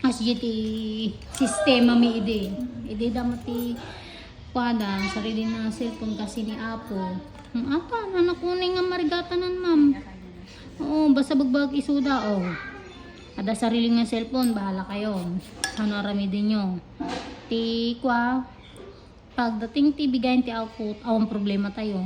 SGT sistema mi ide. Ide damati pada sarili na cellphone kasi ni Apo. Ang ata na nakunin nga marigatanan ma'am. Oo, basta bagbag isuda oh. Ada sarili nga cellphone, bahala kayo. Ano rami din nyo. Ti kwa, pagdating ti bigayin ti output, awang problema tayo.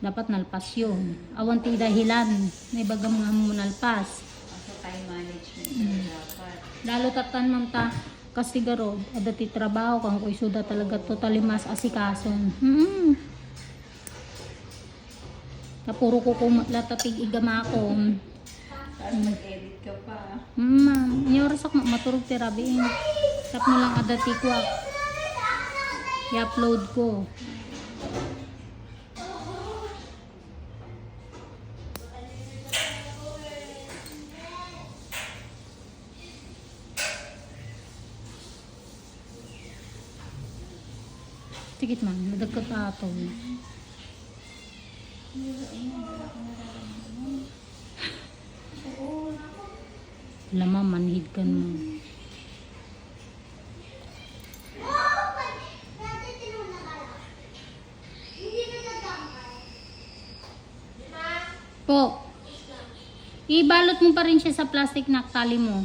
Dapat nalpas yun. Awan ti dahilan, may bagam nga mo nalpas. Time management dapat. Lalo tatan man ta kasi garo ada ti trabaho kang ko isuda talaga totally mas asikason. Hmm. Tapuro ko kumatla tatig igama ko. Tapos mag-edit ka pa. Hmm, ni oras ako maturog ti rabi. Tap mo lang ada ti kwa. I-upload ko. Tikit man, madagkat ato. Lama, manhid ka mo. Po. Ibalot mo pa rin siya sa plastic na tali mo.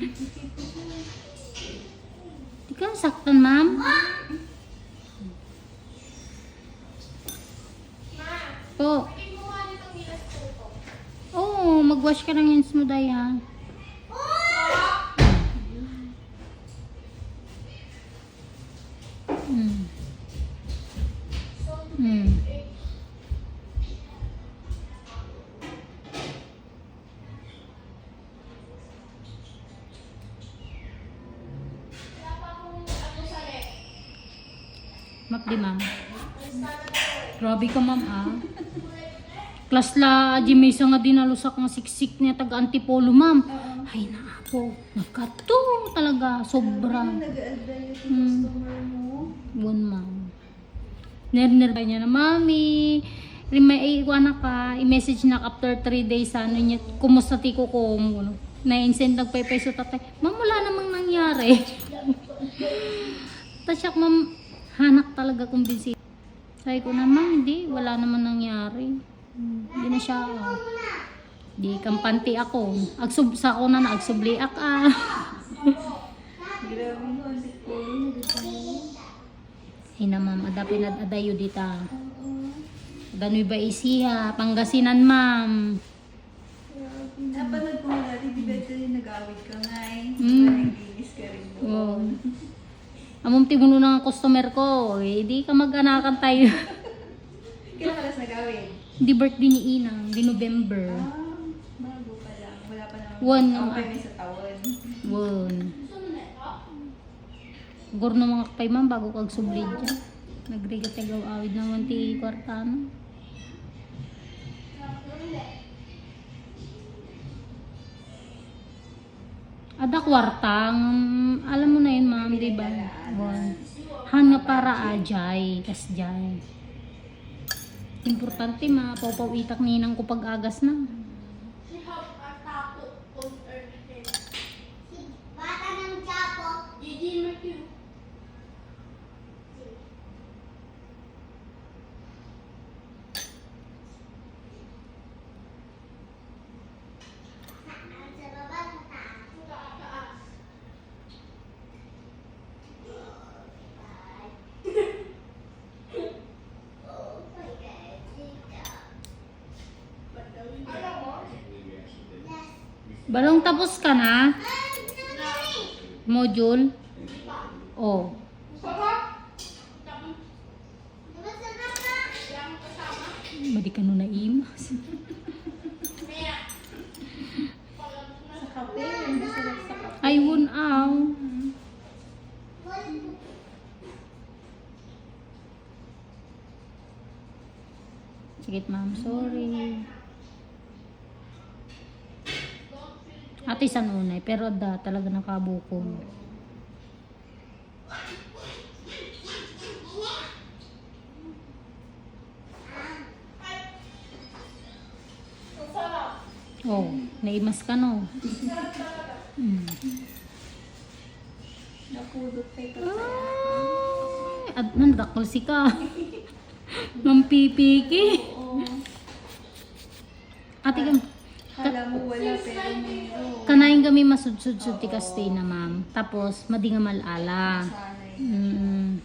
Di ka saktan, ma'am? Po. Oo, mag-wash ka ng hands mo, Day, ha? Mm. Di ma'am. Grabe ka ma'am ah. Klas la Jimisa nga dinalusak nga siksik niya taga antipolo ma'am. Ay na po. Nagkato talaga. Sobra. Yung Hmm. One ma'am. Ner-ner ba niya na, Mami, may iwan na ka, i-message na after 3 days, ano niya, kumusta ti ko kung, ano, na-insend nagpepeso tatay, Ma'am, wala namang nangyari. Siya, ma'am, hanak talaga kung busy. Sabi ko na, ma'am, hindi, wala naman nangyari. Hindi na siya, ah. Di kampante ako. Agsub sa ako na na, agsubliak ah. Sikulo. Ina ma'am, adapin at adayo dita. Danoy ba isiha, Pangasinan ma'am. Napanood ko nga dati, di ba ito yung nag-awit ka nga eh. Hmm. Naglinis ka rin Oo. doon. Among timuno ng customer ko, eh, di ka mag-anakan tayo. Kailan ka nas nag-awit? di birthday ni Inang, di November. Ah, bago pa lang. Wala pa naman. One kami sa taon. Won. Gor na mga kapay ma'am, bago kag sublid dyan. Nagrigat tagaw awid naman ti kwartano. Ada kwartang, alam mo na yun ma'am, di ba? Han nga para ajay, kas jay. Importante ma, papawitak ninang ko pag-agas na. Balong tapos ka na? Module? Oh. Badi ka nun sa kape. Ay, wun aw. Sige, ma'am. Sorry. Dati sa nunay, pero da talaga nakabuko. Oh, naimas ka no. mm. Napulot pa ito. Ay, at nandakosi ka. Mampipiki. Oo. Ate, Kala mo wala pero mayroon. kanain kami masudsud-sud ti kastay na ma'am. Tapos, madi nga malala. Mm.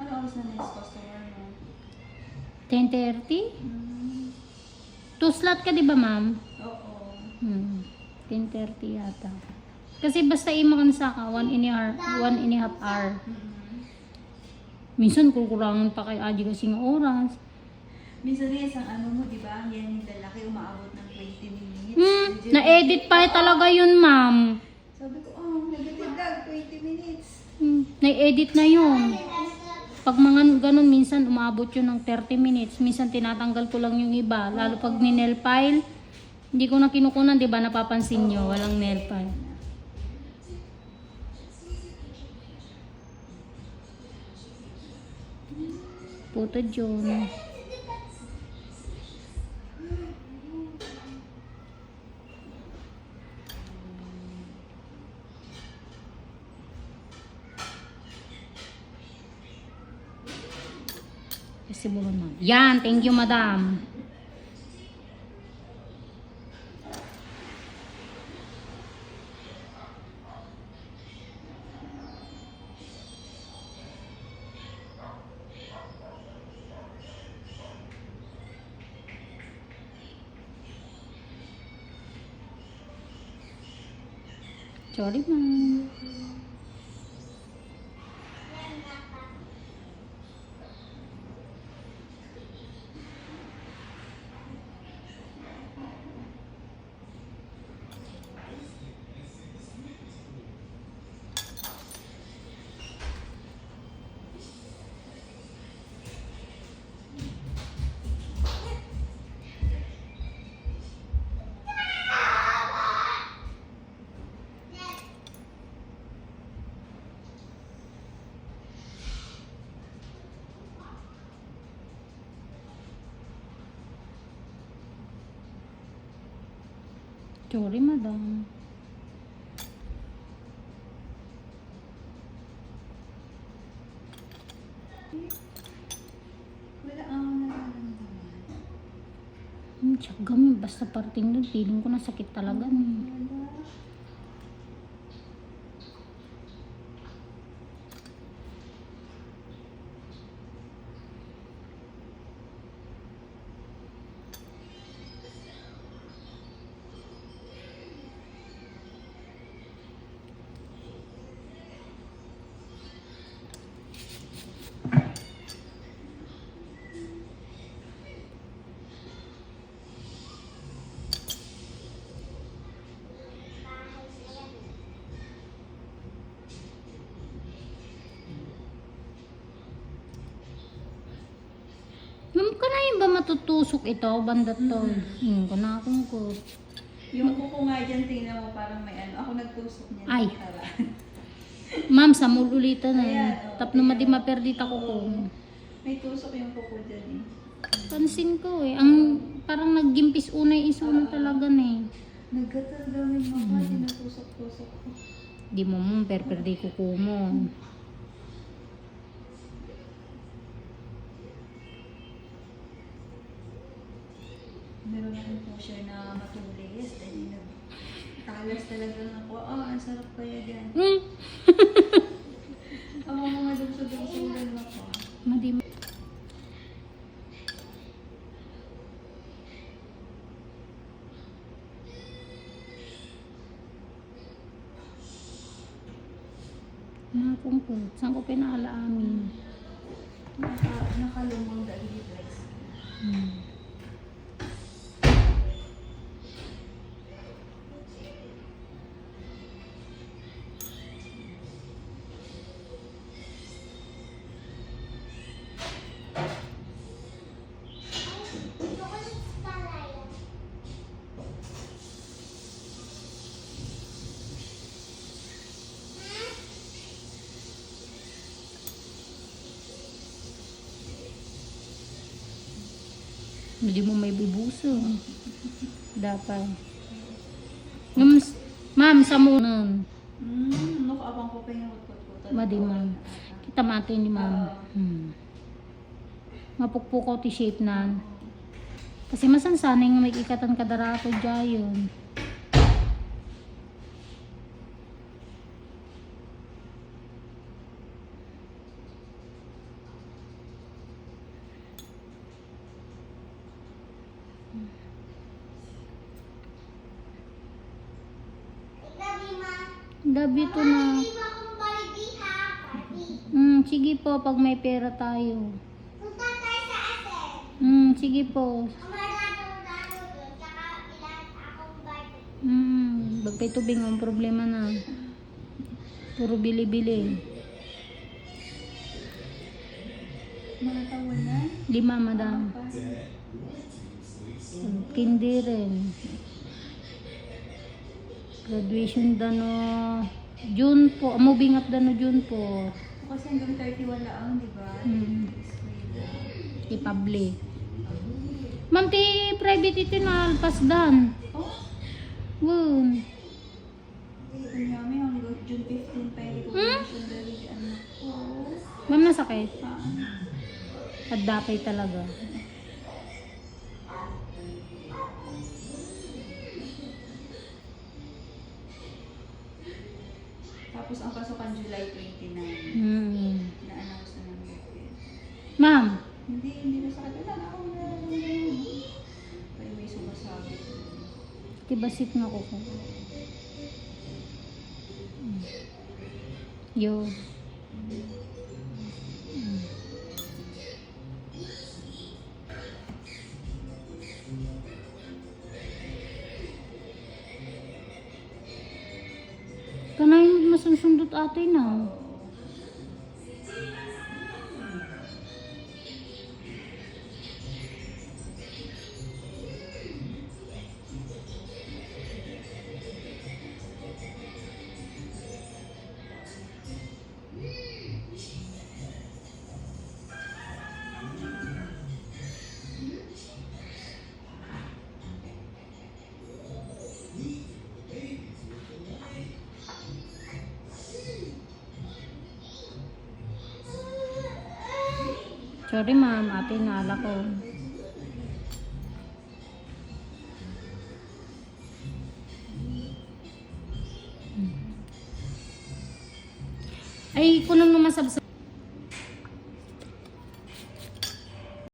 Ano oras na next customer mo? 10.30? Hmm. Two slot ka di ba ma'am? Oo. Hmm. 10.30 yata. Kasi basta imo kan sa ka, one and a half, one and a half hour. Minsan kukurangan pa kay Aji kasi ng oras. Minsan nga isang ano mo, di ba? Yan yung lalaki umaabot ng 20 minutes. Hmm, na-edit pa talaga yun ma'am. Sabi ko, oh, negative vlog, 20 minutes. Hmm, na-edit na yun. Pag mga ganun, minsan umabot yun ng 30 minutes. Minsan tinatanggal ko lang yung iba. Lalo pag ni nail file, hindi ko na kinukunan, di ba? Napapansin nyo, walang nail file. Puto John. Kasi bulo na. Yan, thank you madam. Sorry Sorry madam. Nararamdaman. Hmm, tsaga mo, basta parting doon, feeling ko nasakit talaga ni. Wala. Ma'am, matutusok ito, banda to? Hmm, kana akong ko. Yung kuko nga dyan, tingnan mo parang may ano. Ako nagtusok niya. Ay. Ma'am, sa ulitan na. Ayan, oh. Tap na madi maperdita ko ko. May tusok yung kuko dyan eh. Pansin ko eh. Ang parang naggimpis unay iso na talaga na eh. Nagkatalagawin mo pa, tinatusok-tusok ko. Di mo mo, perperdi ko ko mo. Meron akong pusher na matulis. Dahil nag talas talaga ako. Oh, ang sarap kaya dyan. Hmm, Ako mga dugso-dugsugan ako. madi Nakong ko. Saan ko pinaalaamin? Naka, nakalumang dahil flex. Hmm. Hindi mo may bubuso. Dapat. Ma'am, ma'am sa munan. Hmm, ano ka abang ko hukot-hukot. Madi ma'am. Kita mati ni ma'am. Hmm. Mapukpukaw ti shape nan. Kasi masansanay nga may ikatan kadarato dyan. Ikaw, Gabi to na. Hmm, sige po pag may pera tayo. Punta tayo sa atin. Hmm, sige po. Hmm, bagpay tubig ang problema na. Puro bili-bili. Mga tawanan. Lima, madam. Kindi rin. Graduation dano. June po. Moving up dano June po. Kasi hanggang 31 lang, di ba? Hmm. Ti public. Ma'am, ti private iti na alpasdan. Oh, Wun. kunyami hanggang June 15 pa yung recognition dahil anak ko. Ma'am, nasakit. Ah, At dapay talaga. Tapos ang pasukan July 29. Hmm. Na-announce na ng Gupit. Ma'am, Hindi, hindi na sa kanila. Ako na. Kaya may sumasabi. tibasit nga ko ko. Yo. Masunsundot ate Sorry ma'am, ate naala ko.